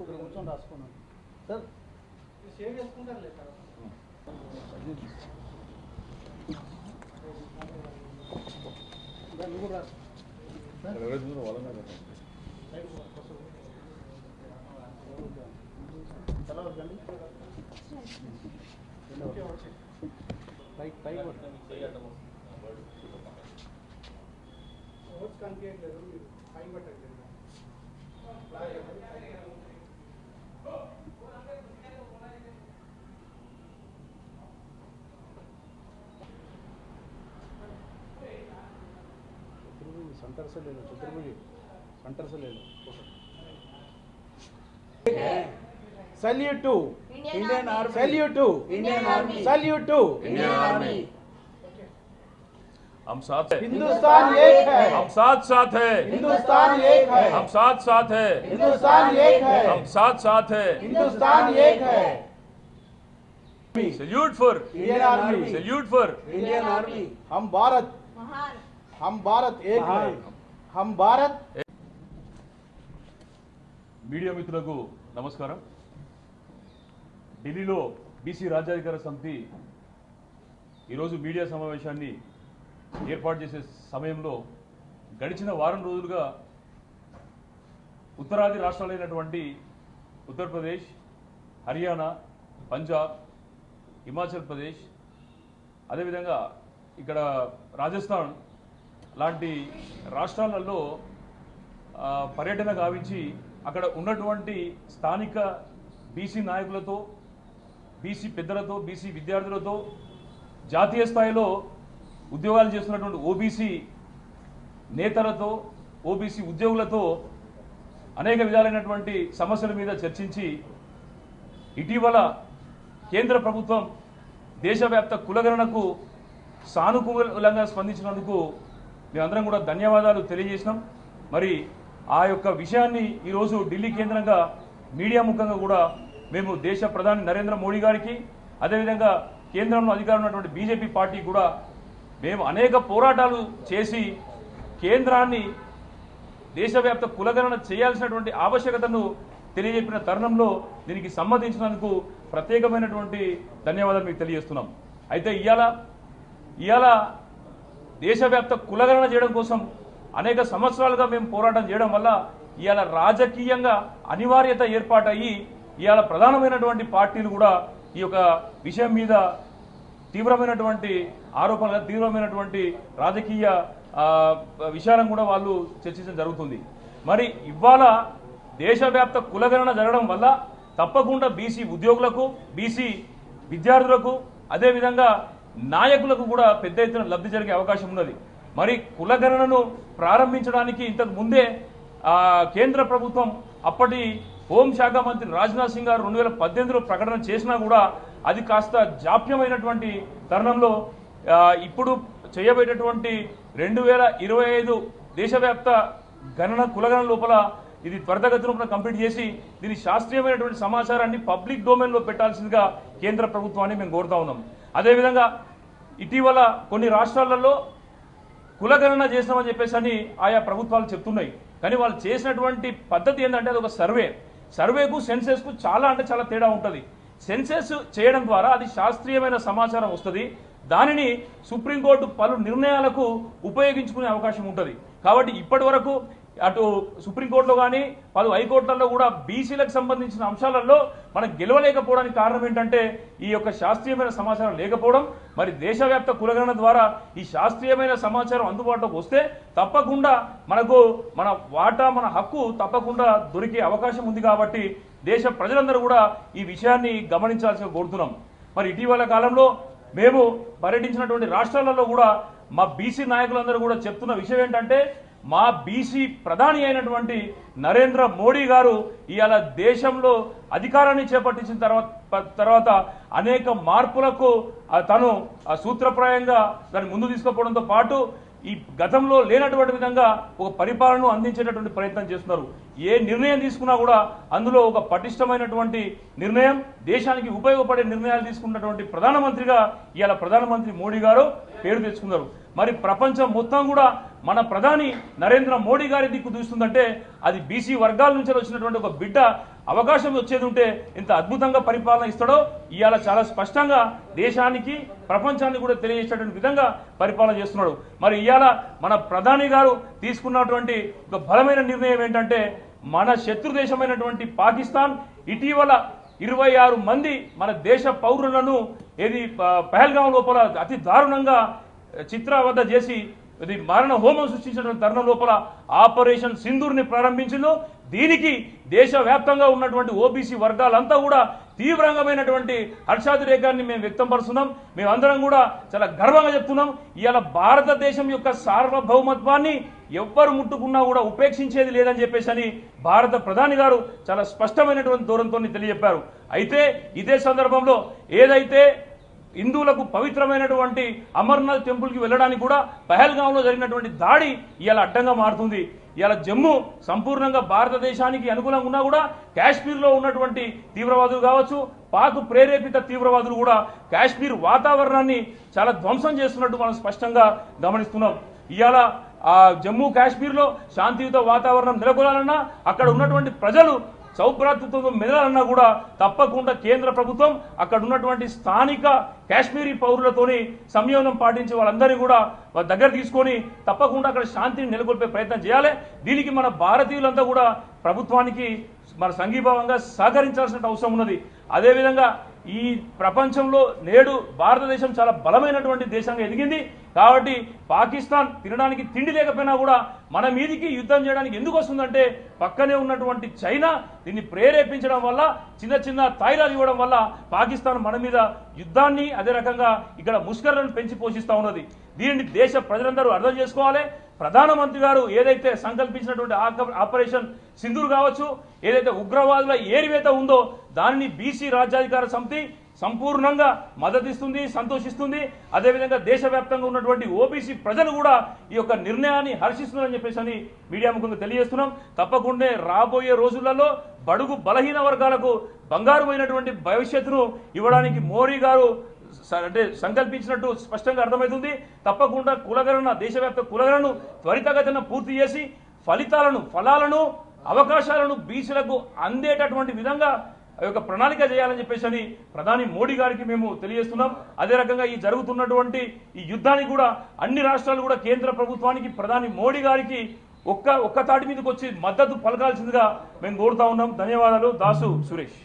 కూర్చొని రాసుకున్నాను sir share చేసుకుంటారు లేదు సార్. దాన్ని కూడా రాసు తల వద్దండి పైకి పైకి కొట్టు. ఓట్స్ కనిపించట్లేదు మీరు centre cell చిత్రభుజి centre cell salute to Indian army salute to Indian army salute to Indian army हम साथ हैं हिंदुस्तान एक है हम साथ साथ है हिंदुस्तान एक है हम साथ साथ है हिंदुस्तान एक है हम साथ साथ है हिंदुस्तान एक है salute for Indian army salute for Indian Army. हम भारत महान हम भारत एक है महान। हम भारत మీడియా మిత్రులకు నమస్కారం ఢిల్లీలో బీసీ రాజ్యాధికార సమితి ఈరోజు మీడియా సమావేశాన్ని ఏర్పాటు చేసే సమయంలో గడిచిన వారం రోజులుగా ఉత్తరాది రాష్ట్రాలైనటువంటి ఉత్తరప్రదేశ్ హర్యానా పంజాబ్ హిమాచల్ ప్రదేశ్ అదేవిధంగా ఇక్కడ రాజస్థాన్ లాంటి రాష్ట్రాలలో పర్యటన గావించి అక్కడ ఉన్నటువంటి స్థానిక బీసీ నాయకులతో బీసీ పెద్దలతో బీసీ విద్యార్థులతో జాతీయ స్థాయిలో ఉద్యోగాలు చేస్తున్నటువంటి ఓబీసీ నేతలతో ఓబీసీ ఉద్యోగులతో అనేక విధాలైనటువంటి సమస్యల మీద చర్చించి ఇటీవల కేంద్ర ప్రభుత్వం దేశవ్యాప్త కులగణనకు సానుకూలంగా స్పందించినందుకు మేమందరం కూడా ధన్యవాదాలు తెలియజేసినాం. మరి ఆ యొక్క విషయాన్ని ఈరోజు ఢిల్లీ కేంద్రంగా మీడియా ముఖంగా కూడా మేము దేశ ప్రధాని నరేంద్ర మోడీ గారికి అదేవిధంగా కేంద్రంలో అధికారం ఉన్నటువంటి బీజేపీ పార్టీ కూడా మేము అనేక పోరాటాలు చేసి కేంద్రాన్ని దేశవ్యాప్త కులగణన చేయాల్సినటువంటి ఆవశ్యకతను తెలియజెప్పిన తరుణంలో దీనికి సమ్మతించినందుకు ప్రత్యేకమైనటువంటి ధన్యవాదాలు మీకు తెలియజేస్తున్నాం. అయితే ఇవాళ ఇవాళ దేశవ్యాప్త కులగణన చేయడం కోసం అనేక సంవత్సరాలుగా మేము పోరాటం చేయడం వల్ల ఇవాళ రాజకీయంగా అనివార్యత ఏర్పాటయ్యి ఇవాళ ప్రధానమైనటువంటి పార్టీలు కూడా ఈ యొక్క విషయం మీద తీవ్రమైనటువంటి ఆరోపణలు తీవ్రమైనటువంటి రాజకీయ విషయాలను కూడా వాళ్ళు చర్చించడం జరుగుతుంది. మరి ఇవాళ దేశవ్యాప్త కులగణన జరగడం వల్ల తప్పకుండా బీసీ ఉద్యోగులకు బీసీ విద్యార్థులకు అదేవిధంగా నాయకులకు కూడా పెద్ద ఎత్తున లబ్ధి జరిగే అవకాశం ఉన్నది. మరి కులగణనను ప్రారంభించడానికి ఇంతకు ముందే కేంద్ర ప్రభుత్వం అప్పటి హోంశాఖ మంత్రి రాజ్నాథ్ సింగ్ గారు రెండు వేల పద్దెనిమిదిలో ప్రకటన చేసినా కూడా అది కాస్త జాప్యమైనటువంటి తరుణంలో ఇప్పుడు చేయబోయేటటువంటి రెండు వేల ఇరవై ఐదు దేశవ్యాప్త గణన కులగణన లోపల ఇది త్వరితగతిన కంప్లీట్ చేసి దీని శాస్త్రీయమైనటువంటి సమాచారాన్ని పబ్లిక్ డొమైన్లో పెట్టాల్సిందిగా కేంద్ర ప్రభుత్వాన్ని మేము కోరుతా ఉన్నాం. అదేవిధంగా ఇటీవల కొన్ని రాష్ట్రాలలో కులగణన చేసినామని చెప్పేసి అని ఆయా ప్రభుత్వాలు చెప్తున్నాయి. కానీ వాళ్ళు చేసినటువంటి పద్ధతి ఏంటంటే అది ఒక సర్వే. సర్వేకు సెన్సెస్కు చాలా అంటే చాలా తేడా ఉంటుంది. సెన్సెస్ చేయడం ద్వారా అది శాస్త్రీయమైన సమాచారం వస్తుంది. దానిని సుప్రీంకోర్టు పలు నిర్ణయాలకు ఉపయోగించుకునే అవకాశం ఉంటుంది. కాబట్టి ఇప్పటి వరకు అటు సుప్రీంకోర్టులో కానీ పలు హైకోర్టులలో కూడా బీసీలకు సంబంధించిన అంశాలలో మనం గెలవలేకపోవడానికి కారణం ఏంటంటే ఈ యొక్క శాస్త్రీయమైన సమాచారం లేకపోవడం. మరి దేశవ్యాప్త కులగణన ద్వారా ఈ శాస్త్రీయమైన సమాచారం అందుబాటులోకి వస్తే తప్పకుండా మనకు మన వాటా మన హక్కు తప్పకుండా దొరికే అవకాశం ఉంది కాబట్టి దేశ ప్రజలందరూ కూడా ఈ విషయాన్ని గమనించాల్సి కోరుతున్నాం. మరి ఇటీవల కాలంలో మేము పర్యటించినటువంటి రాష్ట్రాలలో కూడా మా బీసీ నాయకులందరూ కూడా చెప్తున్న విషయం ఏంటంటే మా బీసీ ప్రధాని అయినటువంటి నరేంద్ర మోడీ గారు ఇవాళ దేశంలో అధికారాన్ని చేపట్టించిన తర్వాత తర్వాత అనేక మార్పులకు తను ఆ, సూత్రప్రాయంగా దాన్ని ముందు తీసుకుపోవడంతో పాటు ఈ గతంలో లేనటువంటి విధంగా ఒక పరిపాలనను అందించేటటువంటి ప్రయత్నం చేస్తున్నారు. ఏ నిర్ణయం తీసుకున్నా కూడా అందులో ఒక పటిష్టమైనటువంటి నిర్ణయం దేశానికి ఉపయోగపడే నిర్ణయాలు తీసుకున్నటువంటి ప్రధానమంత్రిగా ఇవాళ ప్రధానమంత్రి మోడీ గారు పేరు తెచ్చుకున్నారు. మరి ప్రపంచం మొత్తం కూడా మన ప్రధాని నరేంద్ర మోడీ గారి దిక్కు చూస్తుందంటే అది బీసీ వర్గాల నుంచి వచ్చినటువంటి ఒక బిడ్డ అవకాశం వచ్చేది ఉంటే ఇంత అద్భుతంగా పరిపాలన ఇస్తాడో ఇవాళ చాలా స్పష్టంగా దేశానికి ప్రపంచాన్ని కూడా తెలియజేసేటువంటి విధంగా పరిపాలన చేస్తున్నాడు. మరి ఇవాళ మన ప్రధాని గారు తీసుకున్నటువంటి ఒక బలమైన నిర్ణయం ఏంటంటే మన శత్రు దేశమైనటువంటి పాకిస్తాన్ ఇటీవల ఇరవై ఆరు మంది మన దేశ పౌరులను ఏది ప- పహల్గాం లోపల అతి దారుణంగా చిత్రవద్ద చేసి ఇది మరణ హోమం సృష్టించిన తరుణం లోపల ఆపరేషన్ సింధూర్ని ప్రారంభించిందో దీనికి దేశవ్యాప్తంగా ఉన్నటువంటి ఓబీసీ వర్గాలంతా కూడా తీవ్రంగమైనటువంటి హర్షాతిరేకాన్ని మేము వ్యక్తంపరుస్తున్నాం. మేమందరం కూడా చాలా గర్వంగా చెప్తున్నాం. ఇవాళ భారతదేశం యొక్క సార్వభౌమత్వాన్ని ఎవ్వరు ముట్టుకున్నా కూడా ఉపేక్షించేది లేదని చెప్పేసి అని భారత ప్రధాని గారు చాలా స్పష్టమైనటువంటి దూరంతో తెలియజెప్పారు. అయితే ఇదే సందర్భంలో ఏదైతే హిందువులకు పవిత్రమైనటువంటి అమర్నాథ్ టెంపుల్కి వెళ్ళడానికి కూడా పహల్గాంలో జరిగినటువంటి దాడి ఇలా అడ్డంగా మారుతుంది. ఇలా జమ్మూ సంపూర్ణంగా భారతదేశానికి అనుకూలంగా ఉన్నా కూడా కాశ్మీర్లో ఉన్నటువంటి తీవ్రవాదులు కావచ్చు పాక్ ప్రేరేపిత తీవ్రవాదులు కూడా కాశ్మీర్ వాతావరణాన్ని చాలా ధ్వంసం చేస్తున్నట్టు మనం స్పష్టంగా గమనిస్తున్నాం. ఇవాళ జమ్మూ కాశ్మీర్లో శాంతియుత వాతావరణం నెలకొనాలన్నా అక్కడ ఉన్నటువంటి ప్రజలు సౌభ్రాతృత్వంతో మెదలన్నా కూడా తప్పకుండా కేంద్ర ప్రభుత్వం అక్కడ ఉన్నటువంటి స్థానిక కాశ్మీరీ పౌరులతోని సంయోగం పాటించి వాళ్ళందరినీ కూడా వాళ్ళ దగ్గర తీసుకొని తప్పకుండా అక్కడ శాంతిని నెలకొల్పే ప్రయత్నం చేయాలి. దీనికి మన భారతీయులంతా కూడా ప్రభుత్వానికి మన సంఘీభావంగా సహకరించాల్సిన అవసరం ఉన్నది. అదేవిధంగా ఈ ప్రపంచంలో నేడు భారతదేశం చాలా బలమైనటువంటి దేశంగా ఎదిగింది. కాబట్టి పాకిస్తాన్ తినడానికి తిండి లేకపోయినా కూడా మన మీదికి యుద్ధం చేయడానికి ఎందుకు వస్తుందంటే పక్కనే ఉన్నటువంటి చైనా దీన్ని ప్రేరేపించడం వల్ల చిన్న చిన్న తాయిలాలు ఇవ్వడం వల్ల పాకిస్తాన్ మన మీద యుద్ధాన్ని అదే రకంగా ఇక్కడ ముష్కరలను పెంచి పోషిస్తూ ఉన్నది. దీనిని దేశ ప్రజలందరూ అర్థం చేసుకోవాలి. ప్రధానమంత్రి గారు ఏదైతే సంకల్పించినటువంటి ఆపరేషన్ సింధూర్ కావచ్చు ఏదైతే ఉగ్రవాదుల ఏరివేత ఉందో దానిని బీసీ రాజ్యాధికార సమితి సంపూర్ణంగా మద్దతిస్తుంది సంతోషిస్తుంది. అదేవిధంగా దేశవ్యాప్తంగా ఉన్నటువంటి ఓబీసీ ప్రజలు కూడా ఈ యొక్క నిర్ణయాన్ని హర్షిస్తున్నారని చెప్పేసి అని మీడియా ముఖంగా తెలియజేస్తున్నాం. తప్పకుండా రాబోయే రోజులలో బడుగు బలహీన వర్గాలకు బంగారుమైనటువంటి భవిష్యత్తును ఇవ్వడానికి మోడీ గారు అంటే సంకల్పించినట్టు స్పష్టంగా అర్థమవుతుంది. తప్పకుండా కులగణన దేశవ్యాప్త కులగణను త్వరితగతిన పూర్తి చేసి ఫలితాలను ఫలాలను అవకాశాలను బీసీలకు అందేటటువంటి విధంగా ఆ యొక్క ప్రణాళిక చేయాలని చెప్పేసి అని ప్రధాని మోడీ గారికి మేము తెలియజేస్తున్నాం. అదే రకంగా ఈ జరుగుతున్నటువంటి ఈ యుద్ధానికి కూడా అన్ని రాష్ట్రాలు కూడా కేంద్ర ప్రభుత్వానికి ప్రధాని మోడీ గారికి ఒక్క ఒక్క తాటి మీదకి వచ్చి మద్దతు పలకాల్సిందిగా మేము కోరుతా ఉన్నాం. ధన్యవాదాలు. దాసు సురేష్.